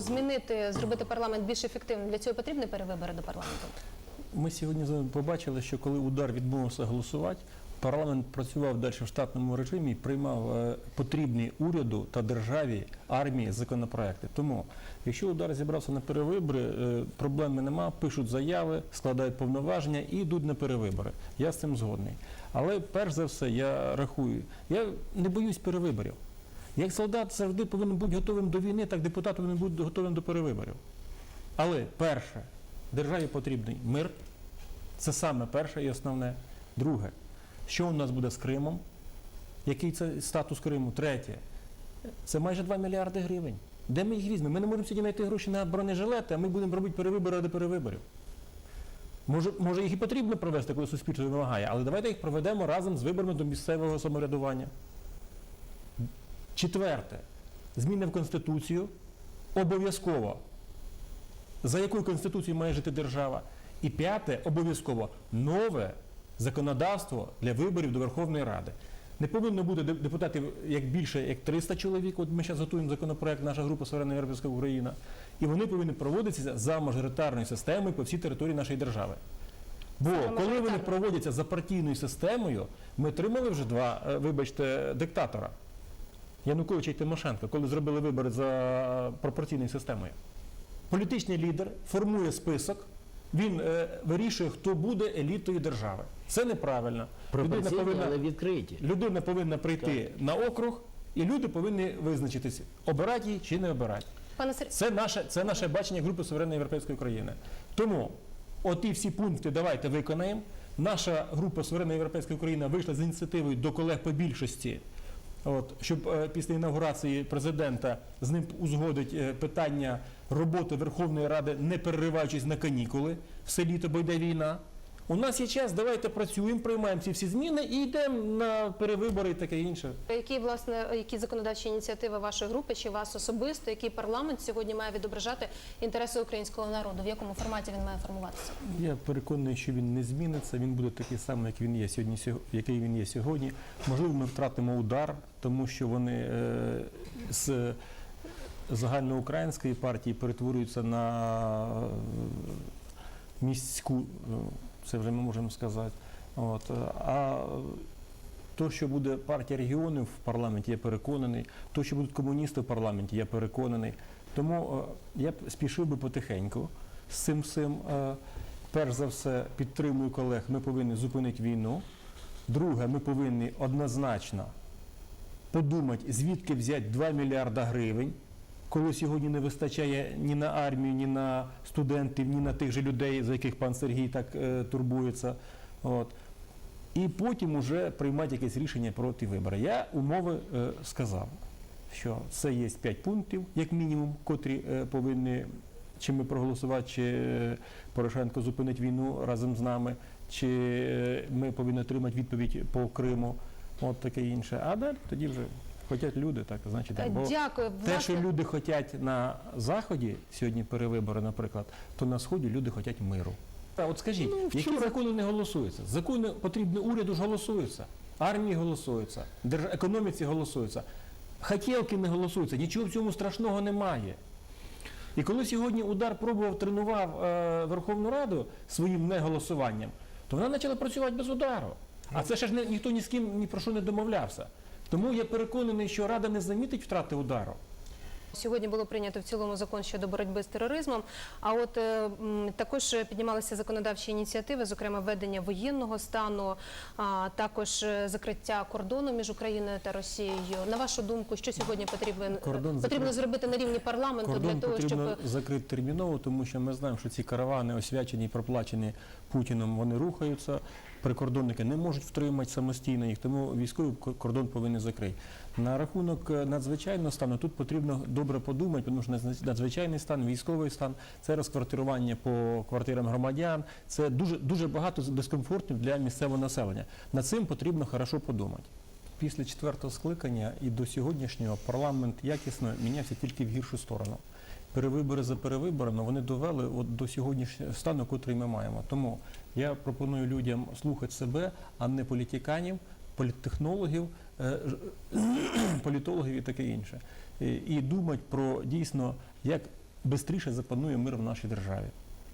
змінити, зробити парламент більш ефективним, для цього потрібні перевибори до парламенту? Ми сьогодні побачили, що коли удар відмовився голосувати, парламент працював далі в штатному режимі і приймав е, потрібні уряду та державі армії законопроекти. Тому, якщо удар зібрався на перевибори, е, проблеми нема, пишуть заяви, складають повноваження і йдуть на перевибори. Я з цим згодний. Але перш за все, я рахую, я не боюсь перевиборів. Як солдат завжди повинен бути готовим до війни, так депутат повинен бути готовим до перевиборів. Але перше, державі потрібний мир. Це саме перше і основне. Друге, що у нас буде з Кримом? Який це статус Криму? Третє, це майже 2 мільярди гривень. Де ми їх візьмемо? Ми не можемо сьогодні знайти гроші на бронежилети, а ми будемо робити перевибори ради перевиборів. Може, може, їх і потрібно провести, коли суспільство вимагає, але давайте їх проведемо разом з виборами до місцевого самоврядування. Четверте, зміни в Конституцію обов'язково. За якою конституцією має жити держава? І п'яте, обов'язково нове законодавство для виборів до Верховної Ради. Не повинно бути депутатів як більше, як 300 чоловік. От ми зараз готуємо законопроект, наша група Суверенна Європейська Україна. І вони повинні проводитися за мажоритарною системою по всій території нашої держави. Бо коли вони проводяться за партійною системою, ми отримали вже два, е, вибачте, диктатора. Януковича і Тимошенко, коли зробили вибори за пропорційною системою. Політичний лідер формує список, він е, вирішує, хто буде елітою держави. Це неправильно. Людина повинна, відкриті. людина повинна прийти на округ, і люди повинні визначитися, обирати її чи не обирати. Пане Сергію, Це наше, це наше бачення групи суверенної європейської країни. Тому оті всі пункти давайте виконаємо. Наша група суверенна європейська Україна вийшла з ініціативою до колег по більшості. От, щоб е, після інаугурації президента з ним узгодить е, питання роботи Верховної Ради, не перериваючись на канікули, все літо, бо йде війна. У нас є час, давайте працюємо, приймаємо ці всі зміни і йдемо на перевибори і таке інше. які власне які законодавчі ініціативи вашої групи чи вас особисто, який парламент сьогодні має відображати інтереси українського народу? В якому форматі він має формуватися? Я переконаний, що він не зміниться. Він буде такий самий, як він є сьогодні, який він є сьогодні. Можливо, ми втратимо удар, тому що вони е, з загальноукраїнської партії перетворюються на е, міську, е, це вже ми можемо сказати. От. е, А то, що буде партія регіонів в парламенті, я переконаний. То, що будуть комуністи в парламенті, я переконаний. Тому е, я б спішив би потихеньку з цим всім. Е, Перш за все, підтримую колег, ми повинні зупинити війну. Друге, ми повинні однозначно подумати, звідки взяти 2 мільярда гривень, коли сьогодні не вистачає ні на армію, ні на студентів, ні на тих же людей, за яких пан Сергій так е, турбується. От. І потім уже приймати якесь рішення про ті. Я умови е, сказав, що це є 5 пунктів, як мінімум, котрі е, повинні чи ми проголосувати, чи е, Порошенко зупинить війну разом з нами, чи е, ми повинні отримати відповідь по Криму, от таке інше. А далі тоді вже хочуть люди, так значить так. Бо Дякую. те, що люди хочуть на заході сьогодні перевибори, наприклад, то на сході люди хочуть миру. А от скажіть, Ну, які чому- закони не голосуються? Закони потрібні уряду ж голосуються, армії голосуються, держ... економіці голосуються. Хотілки не голосуються, нічого в цьому страшного немає. І коли сьогодні удар пробував тренував е, Верховну Раду своїм неголосуванням, то вона почала працювати без удару. А це ще ж не, ніхто ні з ким ні про що не домовлявся. Тому я переконаний, що Рада не замітить втрати удару. Сьогодні було прийнято в цілому закон щодо боротьби з тероризмом. А от е, також піднімалися законодавчі ініціативи, зокрема введення воєнного стану, а також е, закриття кордону між Україною та Росією. На вашу думку, що сьогодні потрібен Кордон потрібно закрит- зробити на рівні парламенту Кордон для того, потрібно щоб закрити терміново, тому що ми знаємо, що ці каравани, освячені і проплачені Путіном, вони рухаються. Прикордонники не можуть втримати самостійно їх, тому військовий кордон повинен закрити. На рахунок е, надзвичайного стану тут потрібно добре подумати, тому що надзвич- надзвичайний стан, військовий стан, це розквартирування по квартирам громадян, це дуже дуже багато дискомфортів для місцевого населення. Над цим потрібно хорошо подумати. Після четвертого скликання і до сьогоднішнього парламент якісно мінявся тільки в гіршу сторону. Перевибори за перевиборами вони довели от до сьогоднішнього стану, котрий ми маємо. Тому я пропоную людям слухати себе, а не політиканів, політтехнологів, е, політологів і таке інше. І, і думати про дійсно, як швидше запанує мир в нашій державі.